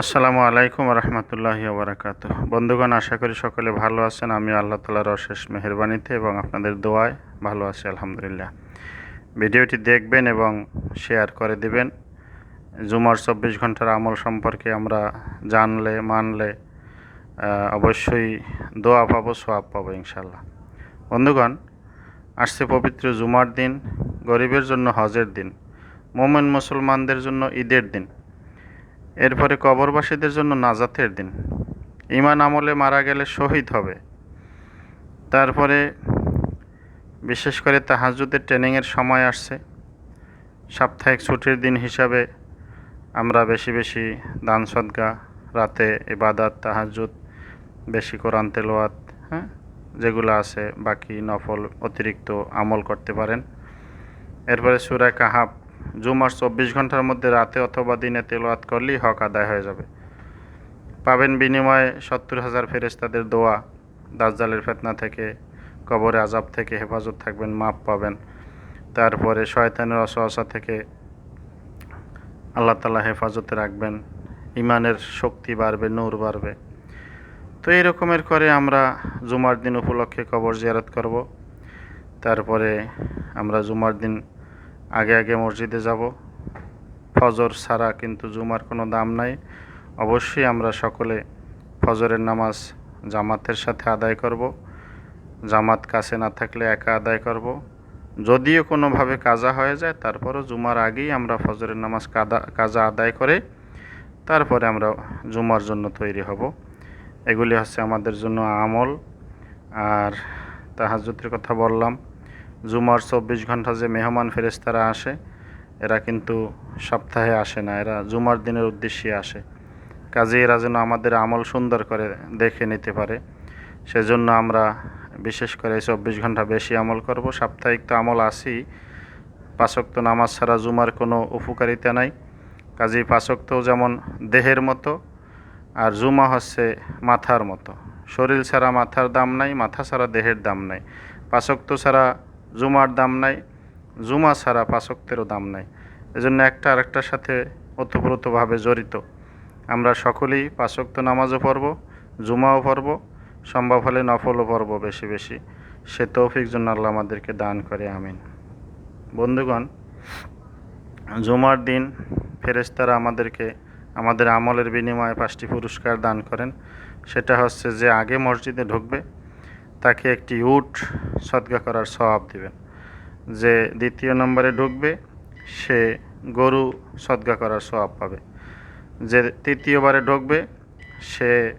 আসসালামু আলাইকুম রহমতুল্লাহি ওবরাকাত বন্ধুগণ, আশা করি সকলে ভালো আছেন। আমি আল্লাহ তালার অশেষ মেহরবানিতে এবং আপনাদের দোয়ায় ভালো আছি, আলহামদুলিল্লাহ। ভিডিওটি দেখবেন এবং শেয়ার করে দিবেন। জুমার চব্বিশ ঘণ্টার আমল সম্পর্কে আমরা জানলে, মানলে অবশ্যই দোয়া পাবো সোয়াব পাবো ইনশাল্লাহ বন্ধুগণ, আসছে পবিত্র জুমার দিন, গরিবের জন্য হজের দিন, মোমেন মুসলমানদের জন্য ঈদের দিন। এরপরে কবরবাসীদের জন্য নাজাতের দিন। ইমান আমলে মারা গেলে শহীদ হবে। তারপরে বিশেষ করে তাহাজুদের ট্রেনিংয়ের সময় আসছে। সাপ্তাহিক ছুটির দিন হিসাবে আমরা বেশি বেশি দান সদগা, রাতে ইবাদাত তাহাজুদ বেশি কোরআন তেলোয়াত হ্যাঁ যেগুলো আছে, বাকি নফল অতিরিক্ত আমল করতে পারেন। এরপরে সুরা কাহাব জুমার চব্বিশ ঘণ্টার মধ্যে রাতে অথবা দিনে তেলোয়াত করলেই হক আদায় হয়ে যাবে। পাবেন বিনিময়ে সত্তর হাজার ফেরেস্তাদের দোয়া, দাজ্জালের ফেতনা থেকে, কবরে আজাব থেকে হেফাজত থাকবেন মাপ পাবেন। তারপরে শয়তানের অসহসা থেকে আল্লাহ তালা হেফাজতে রাখবেন ইমানের শক্তি বাড়বে, নূর বাড়বে। তো এই রকমের করে আমরা জুমার দিন উপলক্ষে কবর জিয়ারত করব। তারপরে আমরা জুমার দিন আগে আগে মসজিদে যাব। ফজর ছাড়া কিন্তু জুমার কোনো দাম নাই। অবশ্যই আমরা সকলে ফজরের নামাজ জামাতের সাথে আদায় করব। জামাত কাছে না থাকলে একা আদায় করব। যদিও কোনোভাবে কাজা হয়ে যায়, তারপরও জুমার আগেই আমরা ফজরের নামাজ কাদা কাজা আদায় করে তারপরে আমরা জুমার জন্য তৈরি হব। এগুলি হচ্ছে আমাদের জন্য আমল। আর তাহাজুতের কথা বললাম। জুমার চব্বিশ ঘণ্টা যে মেহমান ফেরেস্তারা আসে, এরা কিন্তু সপ্তাহে আসে না, এরা জুমার দিনের উদ্দেশ্যে আসে। কাজে এরা যেন আমাদের আমল সুন্দর করে দেখে নিতে পারে। সেজন্য আমরা বিশেষ করে চব্বিশ ঘণ্টা বেশি আমল করব। সাপ্তাহিক তো আমল আসি পাঁচক্ত নামাজ ছাড়া জুমার কোনো উপকারিতা নাই। কাজেই পাঁচক্তও যেমন দেহের মতো, আর জুমা হচ্ছে মাথার মতো। শরীর ছাড়া মাথার দাম নাই, মাথা ছাড়া দেহের দাম নাই। পাঁচক্ত ছাড়া জুমার দাম নাই, জুমা ছাড়া পাঁচক্তেরও দাম নাই। এজন্য একটা আরেকটার সাথে ওতপ্রোতভাবে জড়িত। আমরা সকলেই পাঁচক্ত নামাজও পড়ব, জুমাও পড়ব, সম্ভব হলে নফলও পড়ব বেশি বেশি। সে তৌফিক জন্য আল্লাহ আমাদেরকে দান করে, আমিন। বন্ধুগণ, জুমার দিন ফেরেশতারা আমাদেরকে, আমাদের আমলের বিনিময়ে পাঁচটি পুরস্কার দান করেন। সেটা হচ্ছে যে আগে মসজিদে ঢুকবে তাকে একটি উট সদকা করার স্বভাব দিবেন। যে দ্বিতীয় নম্বরে ঢুকবে, সে গরু সদকা করার স্বভাব পাবে। যে তৃতীয়বারে ঢুকবে, সে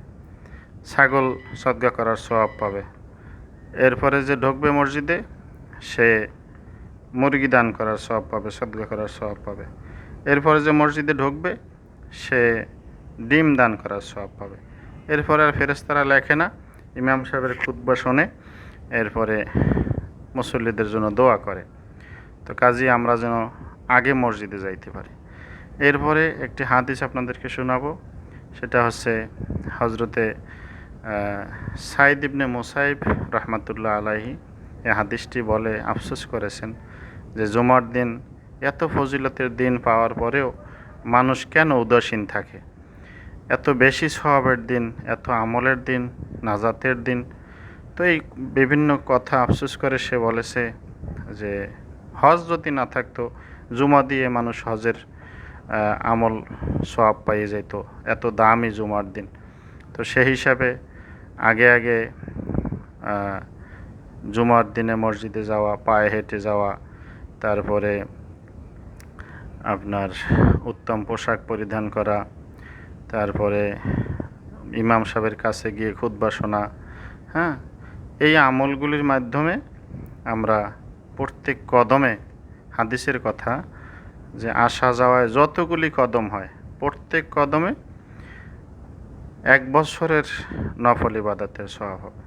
ছাগল সদকা করার স্বভাব পাবে। এরপরে যে ঢুকবে মসজিদে, সে মুরগি দান করার স্বভাব পাবে সদকা করার স্বভাব পাবে। এরপরে যে মসজিদে ঢুকবে, সে ডিম দান করার স্বভাব পাবে। এরপরে আর ফেরেস্তারা লেখে না ইমাম সাহেবের খুতবা শোনে এরপরে মুসল্লিদের জন্য দোয়া করে। তো কাজী, আমরা যেন আগে মসজিদে যাইতে পারি। এরপরে একটি হাদিস আপনাদেরকে শোনাবো। সেটা হচ্ছে হজরতে সাইদ ইবনে মোসাইব রহমাতুল্লাহ আলাহি এই হাদিসটি বলে, আফসোস করেছেন যে জুমার দিন এত ফজিলতের দিন পাওয়ার পরেও মানুষ কেন উদাসীন থাকে? এত বেশি স্বভাবের দিন, এত আমলের দিন নাজাতের দিন। তো এই বিভিন্ন কথা আফসোস করে সে বলেছে যে, হজ যদি না থাকতো, জুমা দিয়ে মানুষ হজের আমল সব পাইয়ে যেত এত দামি জুমার দিন। তো সেই হিসাবে আগে আগে জুমার দিনে মসজিদে যাওয়া, পায়ে হেঁটে যাওয়া, তারপরে আপনার উত্তম পোশাক পরিধান করা, তারপরে ইমাম সাহেবের কাছে গিয়ে খুতবা শোনা হ্যাঁ? এই আমলগুলির মাধ্যমে আমরা প্রত্যেক কদমে হাদিসের কথা যে আসা যাওয়ায় যতগুলি কদম হয়, প্রত্যেক কদমে এক বছরের নফল ইবাদতের স্বভাব হবে।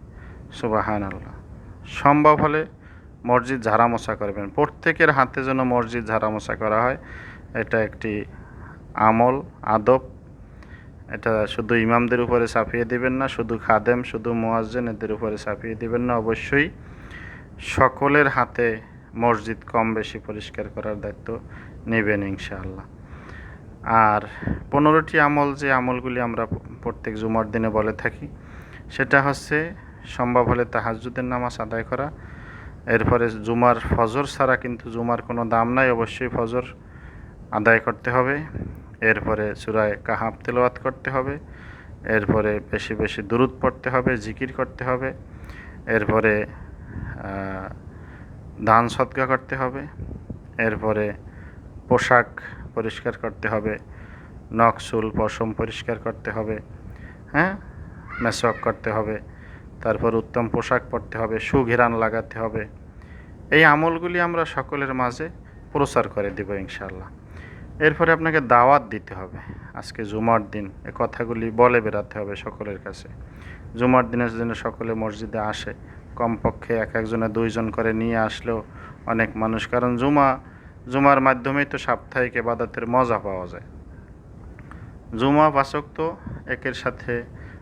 সুবাহান আল্লাহ সম্ভব হলে মসজিদ ঝাড়ামোছা করবেন। প্রত্যেকের হাতে যেন মসজিদ ঝাড়ামোছা করা হয়, এটা একটি আমল, আদব। এটা শুধু ইমামদের উপরে চাপিয়ে দিবেন না, শুধু খাদেম, শুধু মোয়াজ্জেন এদের উপরে চাপিয়ে দিবেন না, অবশ্যই সকলের হাতে মসজিদ কম বেশি পরিষ্কার করার দায়িত্ব নেবেন ইনশাআল্লাহ। আর পনেরোটি আমল যে আমলগুলি আমরা প্রত্যেক জুমার দিনে বলে থাকি, সেটা হচ্ছে সম্ভব হলে তাহাজ্জুদের নামাজ আদায় করা, এরপরে জুমার ফজর ছাড়া কিন্তু জুমার কোনো দাম নাই, অবশ্যই ফজর আদায় করতে হবে। এরপরে চূড়ায় কাহাব তেলাওয়াত করতে হবে, এরপরে বেশি বেশি দুরুদ পড়তে হবে, জিকির করতে হবে, এরপরে দান সৎকা করতে হবে, এরপরে পোশাক পরিষ্কার করতে হবে, নখ, চুল, পশম পরিষ্কার করতে হবে হ্যাঁ? মেসওয়াক করতে হবে, তারপর উত্তম পোশাক পরতে হবে সুঘেরান লাগাতে হবে। এই আমলগুলি আমরা সকলের মাঝে প্রচার করে দেব ইনশাল্লাহ এরপরে আপনাকে দাওয়াত দিতে হবে। আজকে জুমার দিন, এ কথাগুলি বলে বেড়াতে হবে সকলের কাছে। জুমার দিনের জন্য সকলে মসজিদে আসে, কমপক্ষে এক একজনে দুইজন করে নিয়ে আসলেও অনেক মানুষ, কারণ জুমা, জুমার মাধ্যমেই তো সাপ্তাহিক এবাদতের মজা পাওয়া যায়। জুমা পাচক তো একের সাথে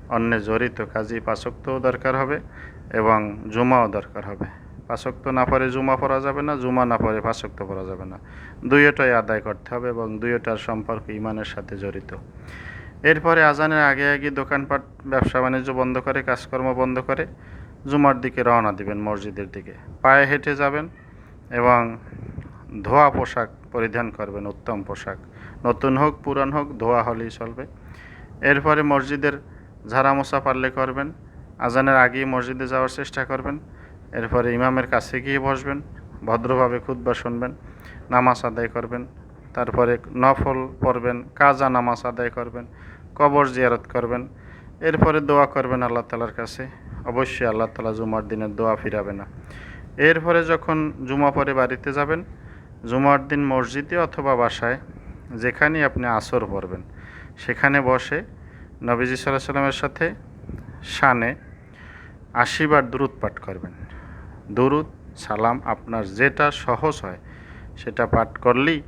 অন্য জড়িত কাজী পাচকও দরকার হবে এবং জুমাও দরকার হবে। পাচক্ত না পরে জুমা পড়া যাবে না, জুমা না পরে পাচক্ত পড়া যাবে না। দুইটাই আদায় করতে হবে এবং দুইটার সম্পর্ক ইমানের সাথে জড়িত। এরপরে আজানের আগে আগে দোকানপাট, ব্যবসা বাণিজ্য বন্ধ করে, কাজকর্ম বন্ধ করে জুমার দিকে রওনা দিবেন মসজিদের দিকে। পায়ে হেঁটে যাবেন এবং ধোয়া পোশাক পরিধান করবেন, উত্তম পোশাক। নতুন হোক, পুরান হোক, ধোয়া হলেই চলবে। এরপরে মসজিদের ঝাড়া মোছা পারলে করবেন। আজানের আগেই মসজিদে যাওয়ার চেষ্টা করবেন। এরপরে ইমামের কাছে গিয়ে বসবেন, ভদ্রভাবে খুতবা শুনবেন, নামাজ আদায় করবেন, তারপরে নফল পড়বেন, কাজা নামাজ আদায় করবেন, কবর জিয়ারত করবেন, এরপরে দোয়া করবেন আল্লাহ তালার কাছে। অবশ্যই আল্লাহ তালা জুমার দিনের দোয়া ফিরাবে না। এরপরে যখন জুমা পরে বাড়িতে যাবেন, জুমার দিন মসজিদে অথবা বাসায়, যেখানেই আপনি আসর পড়বেন, সেখানে বসে নবীজি সাল্লাহ সাল্লামের সাথে শানে আশিবার দুরুদ পাঠ করবেন। দুরুদ, সালাম আপনার যেটা সহজ হয়, সেটা পাঠ করলেই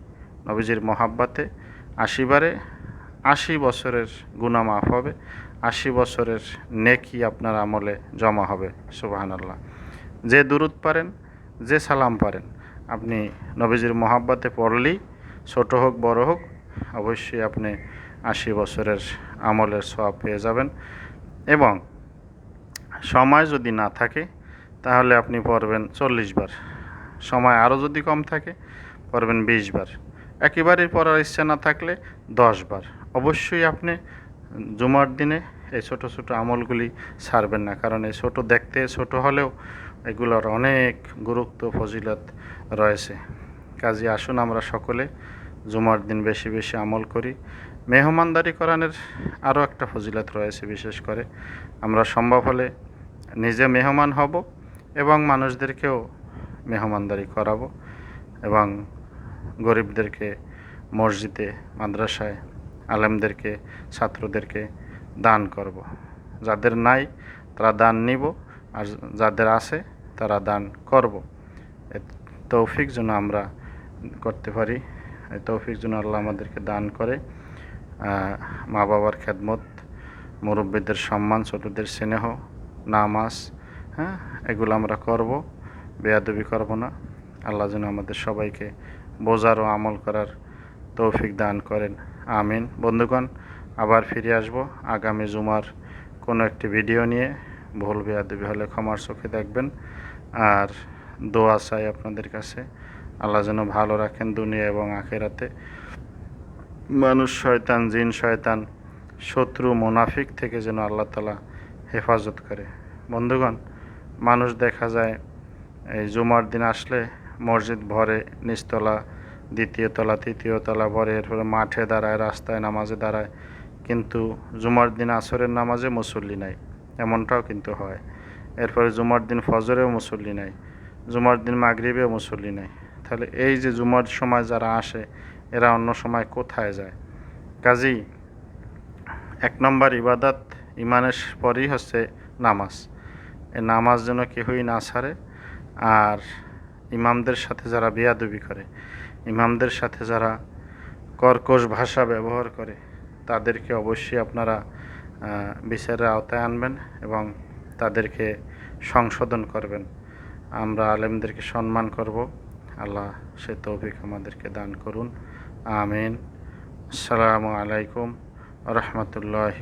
নবীজির মহাব্বাতে আশিবারে আশি বছরের গুণা মাফ হবে, আশি বছরের নেকি আপনার আমলে জমা হবে সুবাহান আল্লাহ যে দুরুদ পারেন, যে সালাম পারেন, আপনি নবীজির মহাব্বাতে পড়লেই ছোট হোক, বড় হোক, অবশ্যই আপনি আশি বছরের আমলের সব পেয়ে যাবেন এবং সময় যদি না থাকে তাহলে আপনি পড়বেন চল্লিশ বার। সময় আরও যদি কম থাকে, পড়বেন বিশ বার। একেবারেই পড়ার ইচ্ছা না থাকলে দশ বার। অবশ্যই আপনি জুমার দিনে এই ছোট ছোট আমলগুলি ছাড়বেন না, কারণ এই ছোট দেখতে ছোট হলেও এগুলোর অনেক গুরুত্ব, ফজিলত রয়েছে। কাজে আসুন আমরা সকলে জুমার দিন বেশি বেশি আমল করি। মেহমানদারি করানোর আরও একটা ফজিলত রয়েছে, বিশেষ করে আমরা সম্ভব হলে নিজে মেহমান হব এবং মানুষদেরকেও মেহমানদারি করাবো এবং গরিবদেরকে মসজিদে, মাদ্রাসায়, আলেমদেরকে, ছাত্রদেরকে দান করব। যাদের নাই, তারা দান নিব, আর যাদের আছে, তারা দান করব তৌফিক যেন আমরা করতে পারি এই তৌফিক যেন আল্লাহ আমাদেরকে দান করে মা বাবার খেদমত, মুরব্বীদের সম্মান, ছোটদের স্নেহ, নামাজ হ্যাঁ এগুলো আমরা করব, বেয়াদবি করব না। আল্লাহ যেন আমাদের সবাইকে বোঝার ও আমল করার তৌফিক দান করেন। আমিন। বন্ধুগণ, আবার ফিরে আসব আগামী জুমার কোনো একটি ভিডিও নিয়ে। ভুল বেয়াদবি হলে ক্ষমার চোখে দেখবেন। আর দোয়া চাই আপনাদের কাছে। আল্লাহ যেন ভালো রাখেন দুনিয়া এবং আখেরাতে। মানুষ শয়তান, জিন শয়তান, শত্রু, মোনাফিক থেকে যেন আল্লাহ তালা হেফাজত করে। বন্ধুগণ মানুষ দেখা যায়, এই জুমার দিন আসলে মসজিদ ভরে নিচতলা দ্বিতীয় তলা, তৃতীয় তলা ভরে, এরপরে মাঠে দাঁড়ায়, রাস্তায় নামাজে দাঁড়ায়। কিন্তু জুমার দিন আসরের নামাজে মুসল্লি নাই, এমনটাও কিন্তু হয়। এরপরে জুমার দিন ফজরেও মুসল্লি নাই, জুমার দিন মাগরিবেও মুসল্লি নাই। তাহলে এই যে জুমার সময় যারা আসে, এরা অন্য সময় কোথায় যায়? কাজী এক নম্বর ইবাদত ইমানের পরই হচ্ছে নামাজ। নামাজ যেন কেউই না ছাড়ে আর ইমামদের সাথে যারা বেয়াদবি করে, ইমামদের সাথে যারা কর্কশ ভাষা ব্যবহার করে, তাদেরকে অবশ্যই আপনারা বিচারের আওতায় আনবেন এবং তাদেরকে সংশোধন করবেন। আমরা আলেমদেরকে সম্মান করব। আল্লাহ সে তৌফিক আমাদেরকে দান করুন। আমিন। আসসালামু আলাইকুম রহমতুল্লাহ